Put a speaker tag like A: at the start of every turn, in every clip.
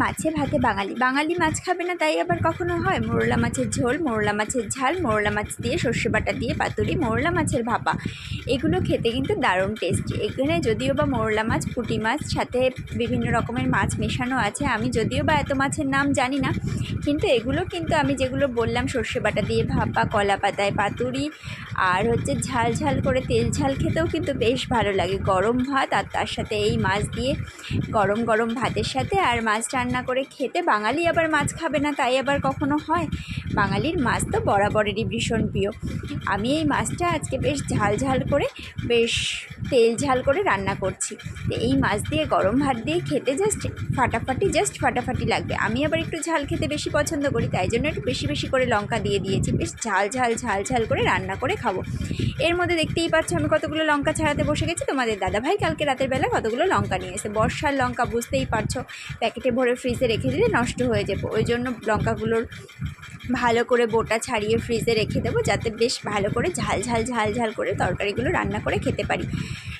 A: মাছে ভাতে বাঙালি। বাঙালি মাছ খাবে না, তাই আবার কখনো হয়? মোরলা মাছের ঝোল, মোরলা মাছের ঝাল, মোরলা মাছ দিয়ে সর্ষে বাটা দিয়ে পাতুরি, মোরলা মাছের ভাপা। এগুলো খেতে কিন্তু দারুণ টেস্টি এখানে যদিও বা মোরলা মাছ, পুঁটি মাছ, সাথে বিভিন্ন রকমের মাছ মেশানো আছে, আমি যদিও বা এত মাছের নাম জানি না, কিন্তু এগুলো কিন্তু আমি যেগুলো বললাম, সর্ষে বাটা দিয়ে ভাপা, কলা পাতায় পাতুরি, আর হচ্ছে ঝাল ঝাল করে তেল ঝাল খেতেও কিন্তু বেশ ভালো লাগে। গরম ভাত আর তার সাথে এই মাছ দিয়ে গরম গরম ভাতের সাথে, আর মাছ রান্না করে খেতে বাঙালি আবার মাছ খাবে না, তাই আবার কখনো হয়? বাঙালির মাছ তো বরাবরেরই ভীষণ প্রিয়। আমি এই মাছটা আজকে বেশ ঝাল ঝাল করে, বেশ তেল ঝাল করে রান্না করছি। এই মাছ দিয়ে গরম ভাত দিয়ে খেতে জাস্ট ফাটাফাটি জাস্ট ফাটাফাটি লাগবে। আমি আবার একটু ঝাল খেতে বেশি পছন্দ করি, তাই জন্য একটু বেশি বেশি করে লঙ্কা দিয়ে দিয়েছি। বেশ ঝাল ঝাল ঝাল ঝাল করে রান্না করে খাব। এর মধ্যে দেখতেই পাচ্ছ আমি কতগুলো লঙ্কা ছাড়াতে বসে গেছি। তোমাদের দাদাভাই কালকে রাতের বেলা কতগুলো লঙ্কা নিয়ে এসে বর্ষার লঙ্কা বুঝতেই পারছ, প্যাকেটে ভরে ফ্রিজে রেখে দিলে নষ্ট হয়ে যাবে। ওই জন্য লঙ্কাগুলোর ভালো করে বোটা ছাড়িয়ে ফ্রিজে রেখে দেবো, যাতে বেশ ভালো করে ঝাল ঝাল ঝাল ঝাল করে তরকারিগুলো রান্না করে খেতে পারি।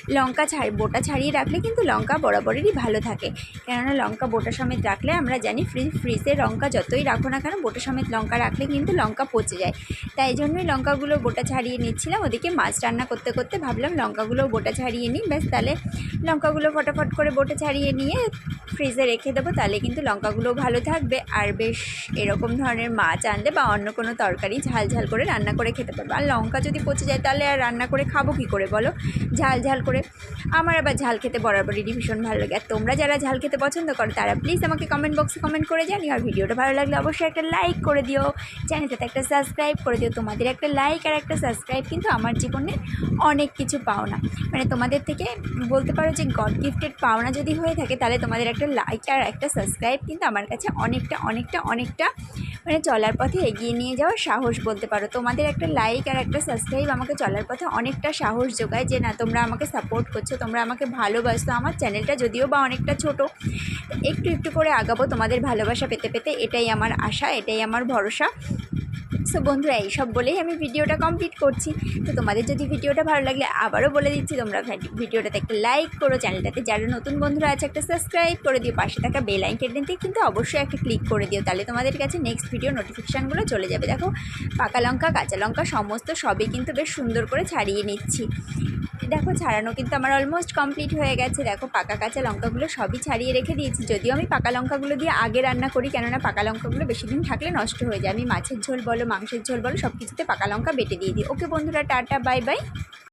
A: লঙ্কা ছাড়, বোটা ছাড়িয়ে রাখলে কিন্তু লঙ্কা বরাবরেরই ভালো থাকে। কেননা লঙ্কা বোটা সমেত রাখলে আমরা জানি ফ্রিজ ফ্রিজে লঙ্কা যতই রাখো না কেন, বোটা সমেত লঙ্কা রাখলে কিন্তু লঙ্কা পচে যায়। তাই জন্যই লঙ্কাগুলো বোটা ছাড়িয়ে নিচ্ছিলাম, ওদিকে মাছ রান্না করতে করতে ভাবলাম লঙ্কাগুলো বোটা ছাড়িয়ে নিই। ব্যাস, তাহলে লঙ্কাগুলো ফটাফট করে বোটা ছাড়িয়ে নিয়ে ফ্রিজে রেখে দেবো, তাহলে কিন্তু লঙ্কাগুলোও ভালো থাকবে। আর বেশ এরকম ধরনের মাছ আনলে বা অন্য কোনো তরকারি ঝাল ঝাল করে রান্না করে খেতে পারব। আর লঙ্কা যদি পচে যায় তাহলে আর রান্না করে খাব কী করে বলো? ঝাল ঝাল করে। আমার আবার ঝাল খেতে বরাবরই ভীষণ ভালো লাগে। আর তোমরা যারা ঝাল খেতে পছন্দ করো, তারা প্লিজ আমাকে কমেন্ট বক্সে কমেন্ট করে জানিও। আর ভিডিওটা ভালো লাগলে অবশ্যই একটা লাইক করে দিও। চ্যানেলটাতে একটা সাবস্ক্রাইব করে দিও। তোমাদের একটা লাইক আর একটা সাবস্ক্রাইব কিন্তু আমার জীবনে অনেক কিছু পাওনা। মানে তোমাদের থেকে বলতে পারো যে গড গিফটেড পাওনা যদি হয়ে থাকে, তাহলে তোমাদের একটা লাইক আর একটা সাবস্ক্রাইব কিন্তু আমার কাছে অনেকটা অনেকটা অনেকটা মানে চলার পথে এগিয়ে নিয়ে যাওয়ার সাহস বলতে পারো। তোমাদের একটা লাইক আর একটা সাবস্ক্রাইব আমাকে চলার পথে অনেকটা সাহস যোগায় যে, না, তোমরা আমাকে সাপোর্ট করছ, তোমরা আমাকে ভালোবাসো। আমার চ্যানেলটা যদিও বা অনেকটা ছোট, একটু একটু করে আগাবো। তোমাদের ভালোবাসা পেতে পেতে এটাই আমার আশা, এটাই আমার ভরসা। সো বন্ধুরা, এইসব বলেই আমি ভিডিওটা কমপ্লিট করছি। তো তোমাদের যদি ভিডিওটা ভালো লাগলে আবারও বলে দিচ্ছি, তোমরা ভিডিওটাতে একটা লাইক করো, চ্যানেলটাতে যারা নতুন বন্ধুরা আছে, একটা সাবস্ক্রাইব করে দিও, পাশে থাকা বেল আইকনটিতে কিন্তু অবশ্যই একটা ক্লিক করে দিও, তাহলে তোমাদের কাছে নেক্সট ভিডিও নোটিফিকেশানগুলো চলে যাবে। দেখো, পাকা লঙ্কা, কাঁচা লঙ্কা, সমস্ত সবই কিন্তু বেশ সুন্দর করে ছাড়িয়ে নিচ্ছি। দেখো, ছাড়ানো কিন্তু আমার অলমোস্ট কমপ্লিট হয়ে গেছে। দেখো, পাকা কাঁচা লঙ্কাগুলো সবই ছাড়িয়ে রেখে দিয়েছি। যদিও আমি পাকা লঙ্কাগুলো দিয়ে আগে রান্না করি, কেননা পাকা লঙ্কাগুলো বেশি দিন থাকলে নষ্ট হয়ে যায়। আমি মাছের ঝোল বলো মাংসের ঝোল বলো সব কিছুতে পাকা লঙ্কা বেটে দিয়ে দিই। ওকে বন্ধুরা, টাটা, বাই বাই।